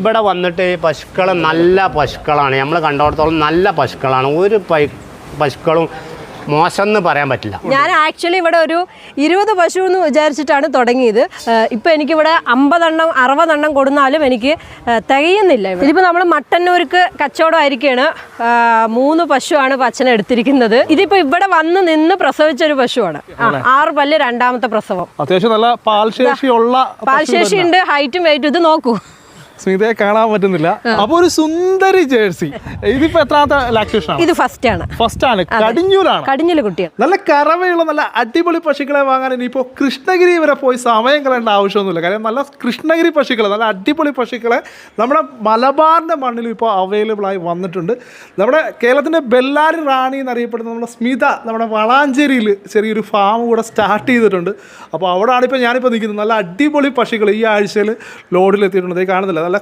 ഇവിടെ വന്നിട്ട് പശുക്കൾ നല്ല പശുക്കളാണ്. നമ്മൾ കണ്ടോടത്തോളം നല്ല പശുക്കളാണ്. ഒരു പൈ പശുക്കളും മോശം എന്ന് പറയാൻ പറ്റില്ല. ഞാൻ ആക്ച്വലി ഇവിടെ ഒരു ഇരുപത് പശു എന്ന് വിചാരിച്ചിട്ടാണ് തുടങ്ങിയത്. ഇപ്പം എനിക്കിവിടെ അമ്പതെണ്ണം അറുപതെണ്ണം കൊടുന്നാലും എനിക്ക് തികയുന്നില്ല ഇതിപ്പോൾ നമ്മൾ മട്ടന്നൂർക്ക് കച്ചവടമായിരിക്കാണ്. ഏഹ് മൂന്ന് പശുവാണ് പച്ചന എടുത്തിരിക്കുന്നത്. ഇതിപ്പോൾ ഇവിടെ വന്ന് നിന്ന് പ്രസവിച്ച ഒരു പശുവാണ് ആറ് പല്ല് രണ്ടാമത്തെ പ്രസവം. അത്യാവശ്യം നല്ല പാൽശേഷിയുള്ള പാൽശേഷി ഉണ്ട് ഹൈറ്റും വെയിറ്റും ഇത് നോക്കൂ. സ്മിതയെ കാണാൻ പറ്റുന്നില്ല. അപ്പൊ ഒരു സുന്ദരി ജേഴ്സി. ഇതിപ്പോ എത്രാമത്തെ ലാക്ടേഷൻ ഇത് ഫസ്റ്റ് ആണ്. ഫസ്റ്റ് ആണ്. കടിഞ്ഞൂരാണ്. കടിഞ്ഞൂൽ കുട്ടികൾ നല്ല കറവയുള്ള നല്ല അടിപൊളി പശുക്കളെ വാങ്ങാൻ ഇനിയിപ്പോ കൃഷ്ണഗിരി വരെ പോയി സമയം കളയേണ്ട ആവശ്യമൊന്നുമില്ല. കാര്യം നല്ല കൃഷ്ണഗിരി പശുക്കൾ നല്ല അടിപൊളി പശുക്കളെ നമ്മുടെ മലബാറിന്റെ മണ്ണിലും ഇപ്പോൾ അവൈലബിൾ ആയി വന്നിട്ടുണ്ട്. നമ്മുടെ കേരളത്തിന്റെ ബെല്ലാരി റാണി എന്നറിയപ്പെടുന്ന നമ്മുടെ സ്മിത നമ്മുടെ വളാഞ്ചേരിയിൽ ചെറിയൊരു ഫാം കൂടെ സ്റ്റാർട്ട് ചെയ്തിട്ടുണ്ട്. അപ്പോൾ അവിടെയാണ് ഇപ്പോൾ ഞാനിപ്പോൾ നിൽക്കുന്നത്. നല്ല അടിപൊളി പശുക്കൾ ഈ ആഴ്ചയിൽ ലോഡിൽ എത്തിയിട്ടുണ്ട് കാണുന്നില്ല? നല്ല